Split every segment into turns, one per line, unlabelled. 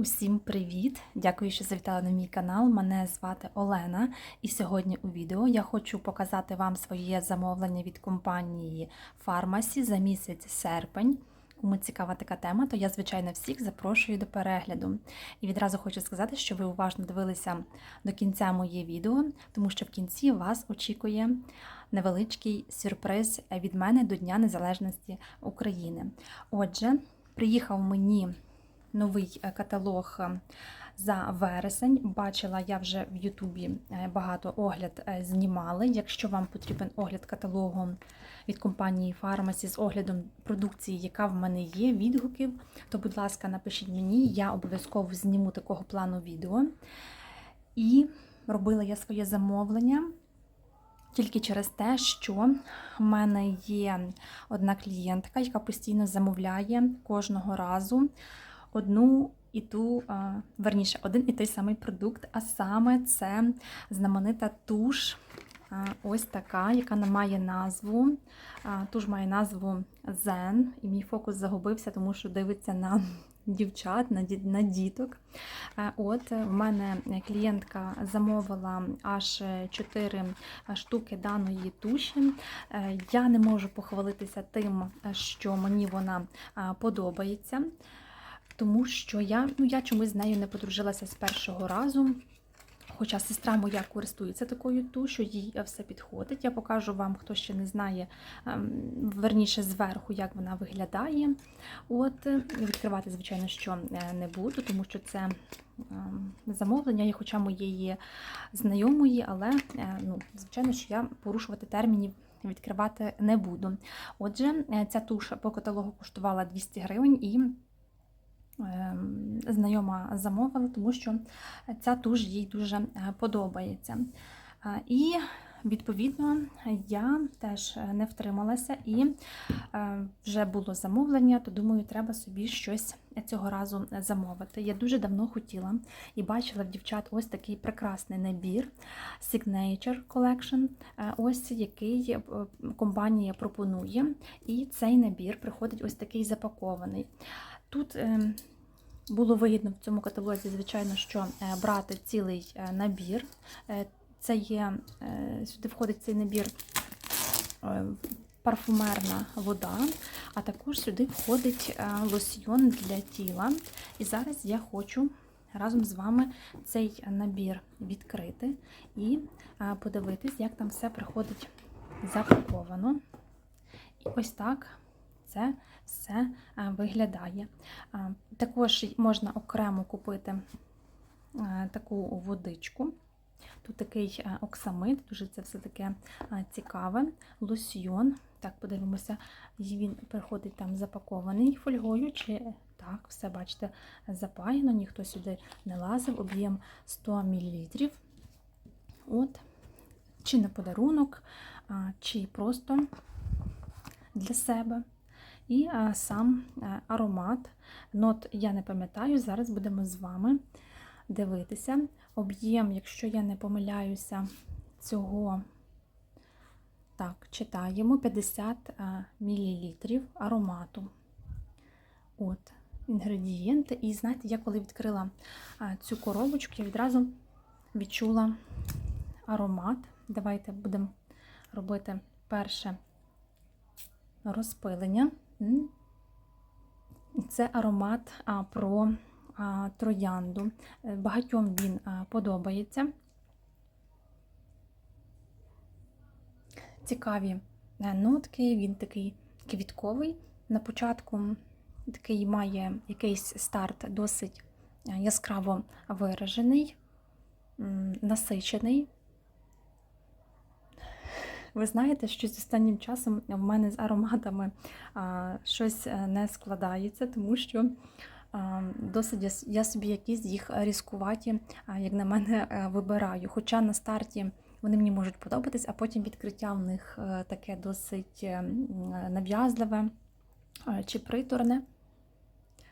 Усім привіт! Дякую, що завітали на мій канал. Мене звати Олена, і сьогодні у відео я хочу показати вам своє замовлення від компанії Pharmacy за місяць серпень. Кому цікава така тема, то я, звичайно, всіх запрошую до перегляду. І відразу хочу сказати, що ви уважно дивилися до кінця моє відео, тому що в кінці вас очікує невеличкий сюрприз від мене до Дня Незалежності України. Отже, приїхав мені новий е, каталог е, за вересень. Бачила я вже в Ютубі е, багато огляд знімали. Якщо вам потрібен огляд каталогу від компанії Pharmacy з оглядом продукції, яка в мене є, відгуків, то, будь ласка, напишіть мені, я обов'язково зніму такого плану відео. І робила я своє замовлення. Тільки через те, що в мене є одна клієнтка, яка постійно замовляє кожного разу одну і ту, верніше, один і той самий продукт, а саме це знаменита туш. Ось така, яка не має назву. Туш має назву Zen, і мій фокус загубився, тому що дивиться на дівчат, на діток. От В мене клієнтка замовила аж 4 штуки даної туші. Е, я не можу похвалитися тим, що мені вона подобається тому що я ну, я чомусь з нею не подружилася з першого разу. Хоча сестра моя користується такою тушу, їй все підходить. Я покажу вам, хто ще не знає, ем, верніше зверху, як вона виглядає. От, Відкривати, звичайно, що е, не буду, тому що це ем, замовлення, хоча моєї знайомої, але, е, ну, звичайно, що я порушувати термінів. Відкривати не буду. Отже, е, ця туша по каталогу коштувала 200 гривень і знайома замовила, тому що ця туш їй дуже е, подобається. Е, і, відповідно, я теж не втрималася і е, вже було замовлення, то думаю, треба собі щось цього разу замовити. Я дуже давно хотіла і бачила в дівчат ось такий прекрасний набір Signature Collection, ось який компанія пропонує. І цей набір приходить ось такий запакований. Тут ем, було вигідно в цьому каталозі, звичайно, що е, брати цілий е, набір. Е, це є, Сюди входить цей набір парфумерна вода, а також сюди входить лосьйон для тіла. І зараз я хочу разом з вами цей набір відкрити і подивитись, як там все приходить запаковано. І ось так це все е, виглядає. Е, також можна окремо купити е, таку водичку. Тут такий оксамит, дуже це все таке цікаве. Лосьйон. Так, подивимося, він приходить там запакований фольгою, чи так, все, бачите, запаяно, ніхто сюди не лазив, об'єм 100 мл. От, Чи на подарунок, чи просто для себе. І а, сам е, аромат. Нот я не пам'ятаю, зараз будемо з вами дивитися. Об'єм, якщо я не помиляюся, цього, так, читаємо 50 е, мл аромату. От, інгредієнти. І знаєте, я коли відкрила цю коробочку, я відразу відчула аромат. Давайте будемо робити перше розпилення. Це аромат про троянду. Е, багатьом він подобається. Цікаві е, нотки, він такий квітковий. На початку такий має якийсь старт досить е, яскраво виражений, насичений. Ви знаєте, що з останнім часом в мене з ароматами щось е, не складається, тому що досить я собі якісь їх різкуваті, як на мене, е, вибираю. Хоча на старті вони мені можуть подобатись, а потім відкриття в них е, таке досить нав'язливе чи приторне.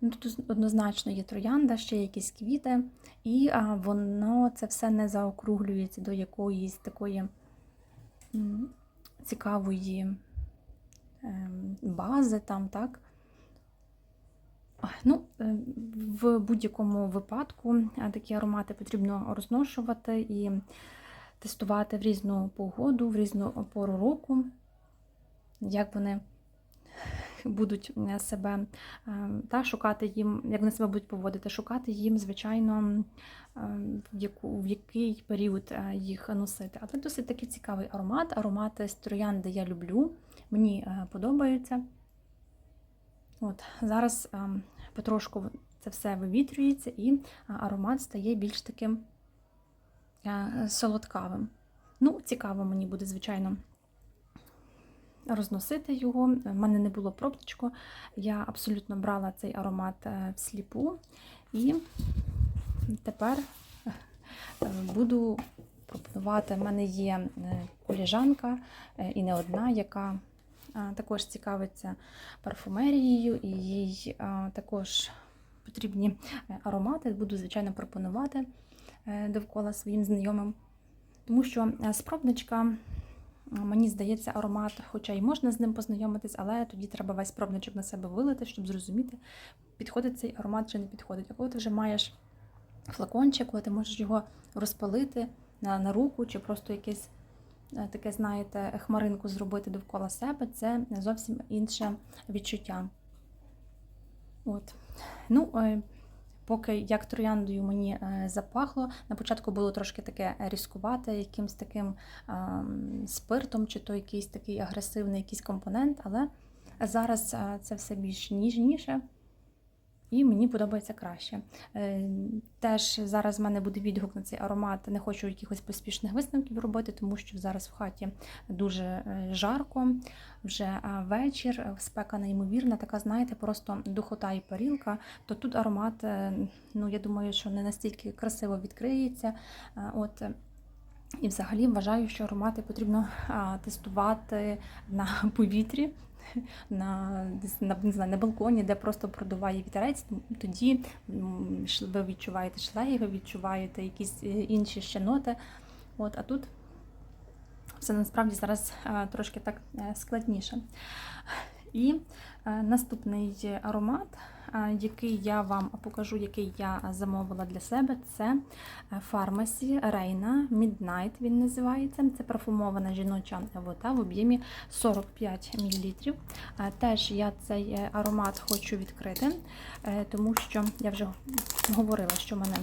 Ну, Тут однозначно є троянда, ще якісь квіти, і воно це все не заокруглюється до якоїсь такої цікавої ем, бази там, так? Ну, е, в будь-якому випадку е, такі аромати потрібно розношувати і тестувати в різну погоду, в різну пору року, як вони будуть е, себе е, та шукати їм, як вони себе будуть поводити, шукати їм, звичайно, е, в, яку, в який період їх носити. Але досить такий цікавий аромат. Аромати з троянди я люблю, мені подобаються. От, Зараз потрошку це все вивітрюється, і аромат стає більш таким солодкавим. Ну, цікаво мені буде, звичайно, розносити його. У мене не було пробничку. Я абсолютно брала цей аромат е, всліпу. І тепер е, буду пропонувати. У мене є е, коліжанка і не одна, яка також цікавиться парфумерією, і їй також потрібні аромати. Буду, звичайно, пропонувати довкола своїм знайомим. Тому що е, з пробничка, мені здається, аромат, хоча й можна з ним познайомитись, але тоді треба весь пробничок на себе вилити, щоб зрозуміти, підходить цей аромат чи не підходить. А коли ти вже маєш флакончик, коли ти можеш його розпалити на, на руку, чи просто якесь е, таке, знаєте, хмаринку зробити довкола себе, це зовсім інше відчуття. От. Ну, е, Поки як трояндою мені е, запахло, на початку було трошки таке різкувате, якимсь таким спиртом, чи то якийсь такий агресивний якийсь компонент, але зараз це все більш ніжніше. І мені подобається краще. Е, Теж зараз в мене буде відгук на цей аромат. Не хочу якихось поспішних висновків робити, тому що зараз в хаті дуже е, жарко, вже вечір, е, спека неймовірна, така, знаєте, просто духота і парілка. То тут аромат, ну я думаю, що не настільки красиво відкриється. От і взагалі вважаю, що аромати потрібно тестувати на повітрі, на, на, не знаю, на балконі, де просто продуває вітерець. Тоді ви відчуваєте шлейф, ви відчуваєте якісь е, інші ще ноти. От, а тут все насправді зараз трошки так е, складніше. І е, наступний аромат, е, який я вам покажу, який я замовила для себе, це Pharmacy Reina Midnight. Він називається. Це парфумована жіноча вода в об'ємі 45 мл. Е, Теж я цей е, аромат хочу відкрити, е, тому що я вже говорила, що в мене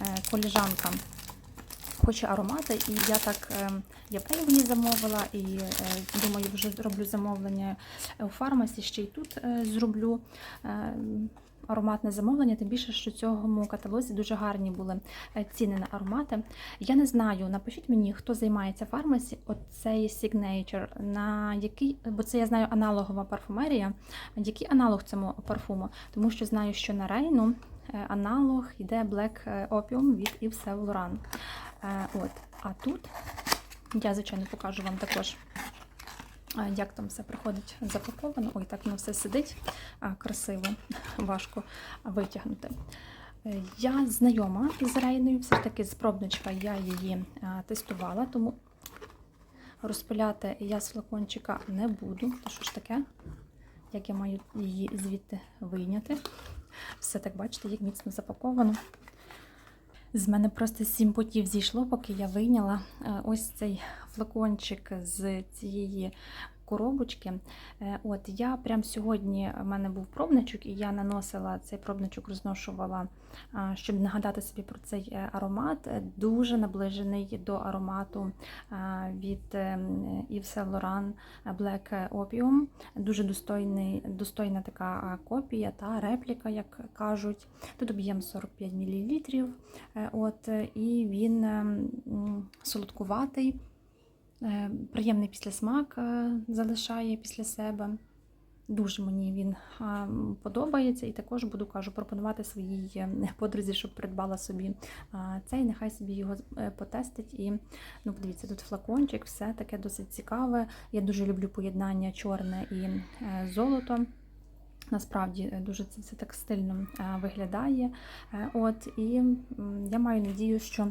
е, коліжанка хоче аромати, і я так е, я в замовила, і е, думаю, вже зроблю замовлення у фармасі, ще й тут е, зроблю. е, Ароматне замовлення, тим більше, що в цьому каталозі дуже гарні були е, ціни на аромати. Я не знаю, напишіть мені, хто займається фармасі, оцей Signature, на який, бо це я знаю аналогова парфумерія. Який аналог цьому парфуму? Тому що знаю, що на Рейну е, аналог йде Black Opium від Yves Saint Laurent. Е, От. А тут я, звичайно, покажу вам також, е, як там все приходить запаковано. Ой, так воно все сидить красиво, важко витягнути. Е, Я знайома з Рейною, все ж таки з пробничка я її е, тестувала, тому розпиляти я з флакончика не буду. То що ж таке? Як я маю її звідти вийняти? Все так бачите, як міцно запаковано. З мене просто сім потів зійшло, поки я вийняла е, ось цей флакончик з цієї коробочки. Е, От я прямо сьогодні в мене був пробничок, і я наносила цей пробничок, розношувала, щоб нагадати собі про цей е, аромат. Е, Дуже наближений до аромату від Yves Saint Laurent Black Opium. Дуже достойний, достойна така копія та репліка, як кажуть. Тут об'єм 45 мл. От, і він е, солодкуватий. Е, Приємний післясмак е, залишає після себе. Дуже мені він подобається, і також буду кажу пропонувати своїй е, подрузі, щоб придбала собі цей. Нехай собі його потестить. І ну, подивіться, тут флакончик, все таке досить цікаве. Я дуже люблю поєднання чорне і золото. Насправді е, дуже це, це так стильно е, виглядає. Е, От і я маю надію, що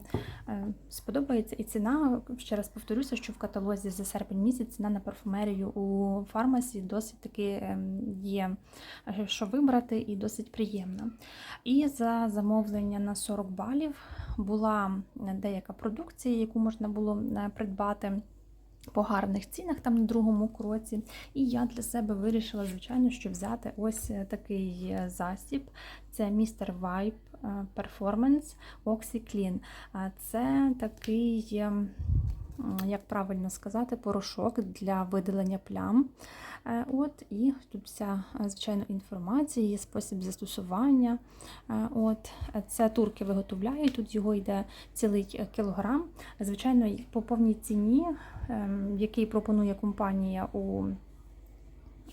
сподобається і ціна. Ще раз повторюся, що в каталозі за серпень місяць ціна на парфумерію у фармасі досить таки ем, є що вибрати, і досить приємна. І за замовлення на 40 балів була деяка продукція, яку можна було придбати. По гарних цінах там на другому кроці. І я для себе вирішила, звичайно, що взяти ось е, такий е, засіб. Це Mr. Vibe е, Performance OxyClean. Це такий, е, м, як правильно сказати, порошок для видалення плям. Е, От, і тут вся, е, звичайно, інформація, є спосіб застосування. Е, От, це турки виготовляють, тут його йде цілий кілограм. Звичайно, по повній ціні, ем, який пропонує компанія у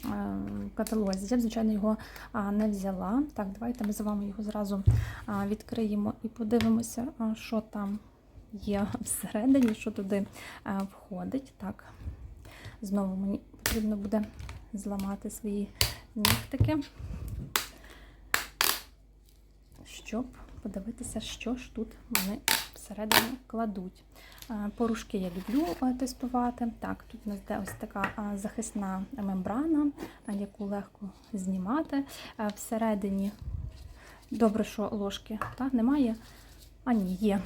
ем, каталозі, я звичайно, його не взяла. Так, давайте ми з вами його зразу відкриємо і подивимося, що там є всередині, що туди входить. Так, знову мені потрібно буде зламати свої нігтики, щоб подивитися, що ж тут вони всередину кладуть. Е, Порушки я люблю е, тестувати. Так, тут у нас йде ось така захисна мембрана, яку легко знімати. Е, Всередині добре, що ложки так, немає. А ні, є.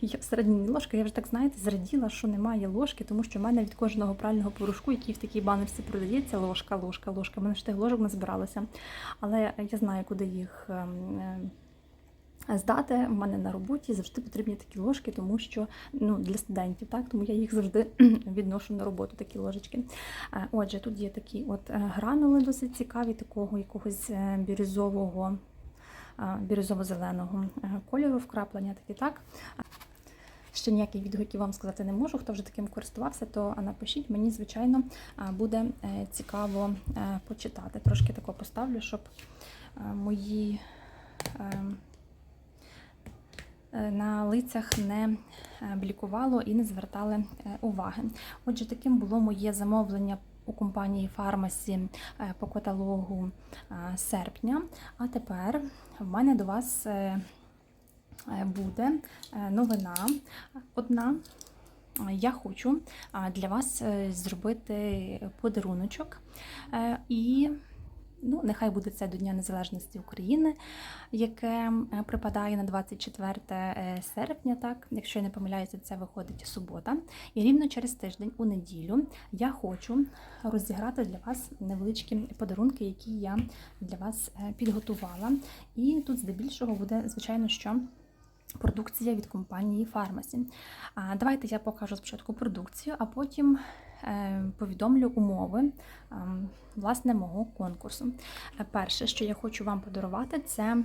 Є всередині ложка, я вже так знаєте, зраділа, що немає ложки, тому що в мене від кожного прального порошку, який в такій баночці продається, ложка, ложка, ложка. У мене ж тих ложок не збиралося. Але я знаю, куди їх ем, е, здати. У мене на роботі завжди потрібні такі ложки, тому що ну, для студентів, так, тому я їх завжди відношу на роботу, такі ложечки. Е, Отже, тут є такі от е, гранули досить цікаві, такого якогось бірюзового. Бірюзово-зеленого е, кольору вкраплення, такі так. Ще ніяких відгуків вам сказати не можу. Хто вже таким користувався, то напишіть. Мені, звичайно, буде е, цікаво е, почитати. Трошки тако поставлю, щоб мої е, е, на лицях не блікувало і не звертали уваги. Отже, таким було моє замовлення. У компанії Фармасі е, по каталогу е, серпня. А тепер в мене до вас е, буде новина одна. Я хочу для вас зробити подаруночок. І ну, нехай буде це до Дня Незалежності України, яке е, припадає на 24 е, серпня, так, якщо я не помиляюся, це виходить субота. І рівно через тиждень, у неділю, я хочу розіграти для вас невеличкі подарунки, які я для вас е, підготувала. І тут здебільшого буде, звичайно, що. Продукція від компанії Фармасі. Давайте я покажу спочатку продукцію, а потім повідомлю умови е, власне мого конкурсу. Е, Перше, що я хочу вам подарувати, це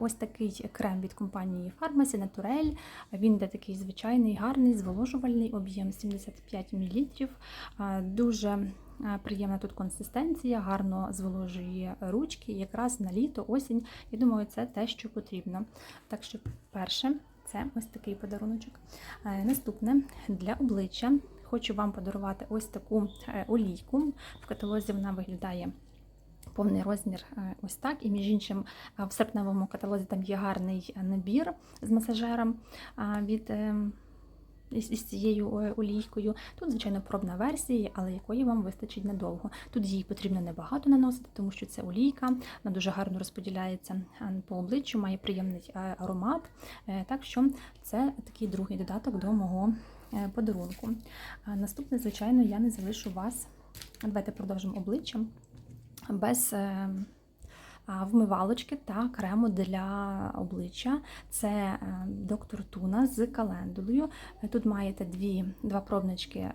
ось такий крем від компанії Фармасі Натурель. Він де такий звичайний, гарний, зволожувальний, об'єм 75 мл. Е, Дуже е, приємна тут консистенція, гарно зволожує ручки. Якраз на літо, осінь. Я думаю, це те, що потрібно. Так що, перше, це ось такий подаруночок. Е, Наступне для обличчя хочу вам подарувати ось таку е, олійку. В каталозі вона виглядає. Повний розмір е, ось так. І між іншим, е, в серпневому каталозі там є гарний набір з масажером від із, цією олійкою. Тут, звичайно, пробна версія, але якої вам вистачить надовго. Тут її потрібно небагато наносити, тому що це олійка, вона дуже гарно розподіляється по обличчю, має приємний аромат. Так що це такий другий додаток до мого подарунку. Наступне, звичайно, я не залишу вас. Давайте продовжимо обличчям без. Вмивалочки та крему для обличчя. Це е, доктор Туна з календулою. Е, Тут маєте дві, два пробнички е,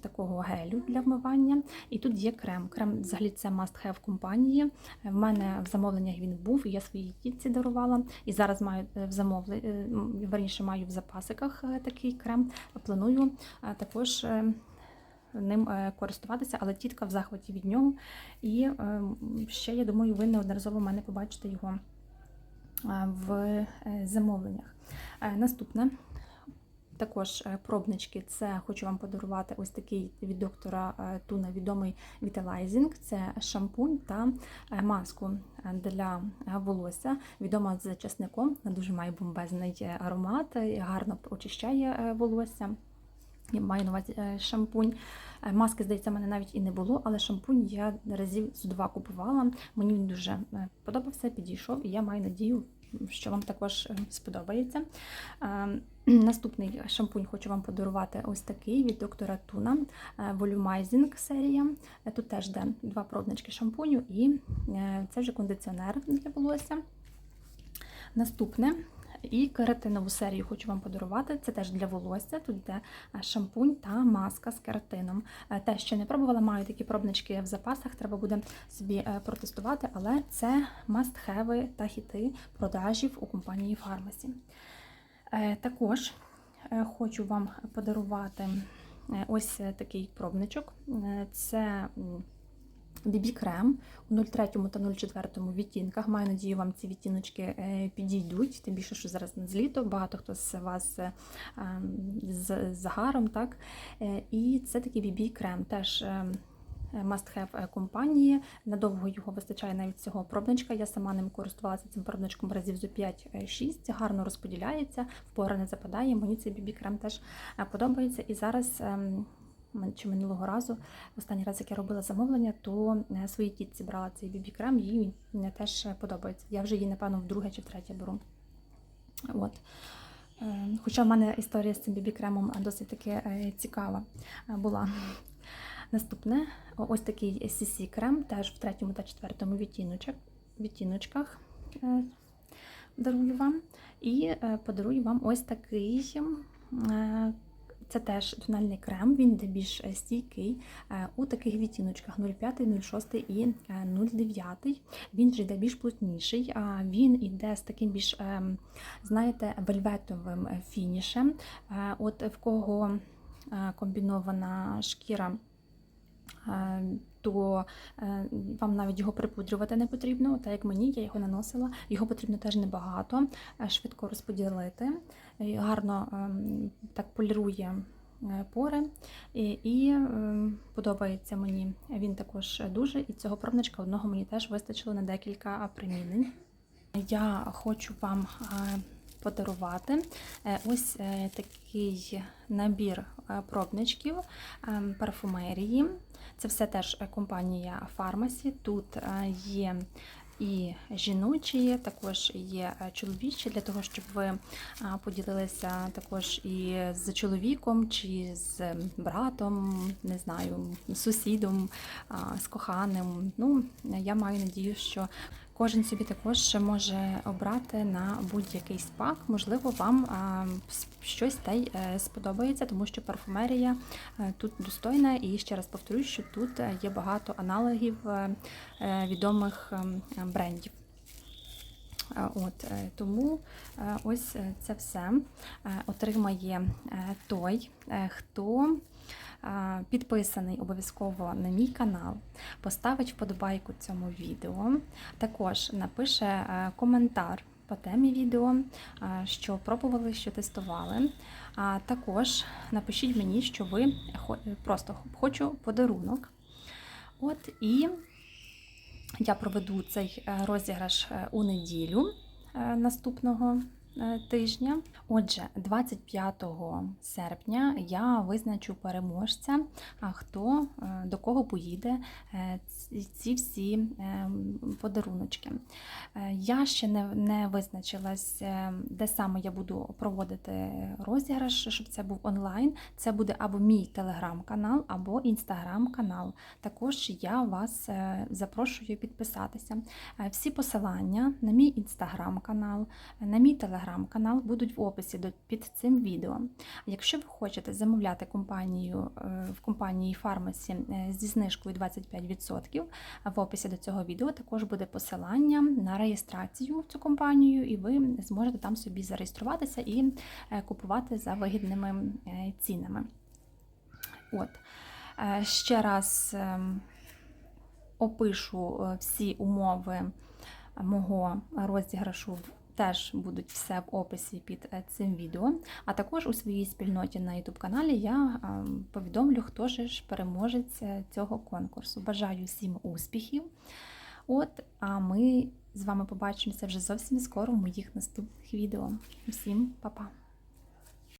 такого гелю для вмивання. І тут є крем. Крем взагалі це must have компанії. В мене в замовленнях він був, і я своїй дітці дарувала. І зараз маю е, в замовленні, верніше маю в запасиках такий крем. Планую також. Ним е, користуватися, але тітка в захваті від нього. І е, ще, я думаю, ви неодноразово в мене побачите його в е, замовленнях. Наступне Також пробнички, це хочу вам подарувати ось такий від доктора Туна відомий Vitalizing. Це шампунь та маску для волосся. Відома з часником, дуже має бомбезний аромат, гарно очищає волосся. Я маю на увазі е, шампунь. Е, Маски, здається, в мене навіть і не було, але шампунь я разів з два купувала. Мені він дуже е, подобався, підійшов, і я маю надію, що вам також сподобається. Наступний шампунь хочу вам подарувати ось такий від доктора Туна Volumizing серія. Тут теж йде два пробнички шампуню, і це вже кондиціонер для волосся. Наступне. І кератинову серію хочу вам подарувати. Це теж для волосся. Тут йде е, шампунь та маска з кератином. Е, Те, що не пробувала, маю такі пробнички в запасах. Треба буде собі е, протестувати, але це must-have та хіти продажів у компанії Фармасі. Також хочу вам подарувати ось такий пробничок. Це м, BB-крем у 03 та 04 відтінках. Маю надію, вам ці відтіночки е, підійдуть, тим більше, що зараз на зліто, багато хто з вас е, ем, з загаром. так. Е, І це такий BB-крем теж. ем, Must-have компанії. Надовго його вистачає навіть цього пробничка. Я сама ним користувалася цим пробничком разів зо 5-6. Гарно розподіляється, в пори не западає. Мені цей BB-крем теж е, подобається. І зараз. Чи минулого разу, останній раз, як я робила замовлення, то е, своїй тітці брала цей бібі-крем, їй він теж подобається. Я вже її, напевно, вдруге чи втретє беру. От. Е, Хоча в мене історія з цим бібі-кремом досить таки е, цікава е, була. Наступне ось такий CC крем, теж в третьому та четвертому відтіночках е, дарую вам. І е, подарую вам ось такий. Е, Це теж тональний крем, він де більш е, стійкий е, у таких відтіночках 0,5, 0,6 і е, 0,9. Він вже йде більш плотніший, він йде з таким більш, ем, знаєте, вельветовим е, фінішем. Е, От в кого е, комбінована шкіра е, то е, вам навіть його припудрювати не потрібно. Так як мені, я його наносила. Його потрібно теж небагато, е, швидко розподілити. Е, Гарно так полірує пори. І, і подобається мені він також дуже. І цього пробничка одного мені теж вистачило на декілька примінень. Я хочу вам подарувати е, ось е, такий набір е, пробничків парфумерії. Це все теж компанія Фармасі. Тут є і жіночі, також є чоловічі, для того, щоб ви поділилися також і з чоловіком, чи з братом, не знаю, сусідом, з коханим. Ну, я маю надію, що Кожен собі також може обрати на будь-який спак. Можливо, вам щось та й е, сподобається, тому що парфумерія е, тут достойна. І ще раз повторюю, що тут е, є багато аналогів відомих ем, брендів. Е, От е, тому е, ось це все отримає той, хто підписаний обов'язково на мій канал, поставить вподобайку цьому відео, також напише коментар по темі відео, що пробували, що тестували. А також напишіть мені, що ви просто хочу подарунок. От і я проведу цей е, розіграш е, у неділю е, наступного тижня. Отже, 25 серпня я визначу переможця, хто е, до кого поїде е, ці- всі е, подаруночки. Е, Я ще не, не визначилась, е, де саме я буду проводити розіграш, щоб це був онлайн. Це буде або мій телеграм-канал, або інстаграм-канал. Також я вас е, запрошую підписатися. Е, Всі посилання на мій інстаграм-канал, на мій телеграм-канал будуть в описі під цим відео. Якщо ви хочете замовляти компанію е, в компанії Фармасі е, зі знижкою 25%, в описі до цього відео також буде посилання на реєстрацію в цю компанію, і ви зможете там собі зареєструватися і е, купувати за вигідними цінами. От. Ще раз ем, опишу всі умови мого розіграшу теж будуть все в описі під е, цим відео. А також у своїй спільноті на YouTube каналі я е, повідомлю, хто ж переможець е, цього конкурсу. Бажаю всім успіхів! От, а ми з вами побачимося вже зовсім скоро в моїх наступних відео. Всім па-па!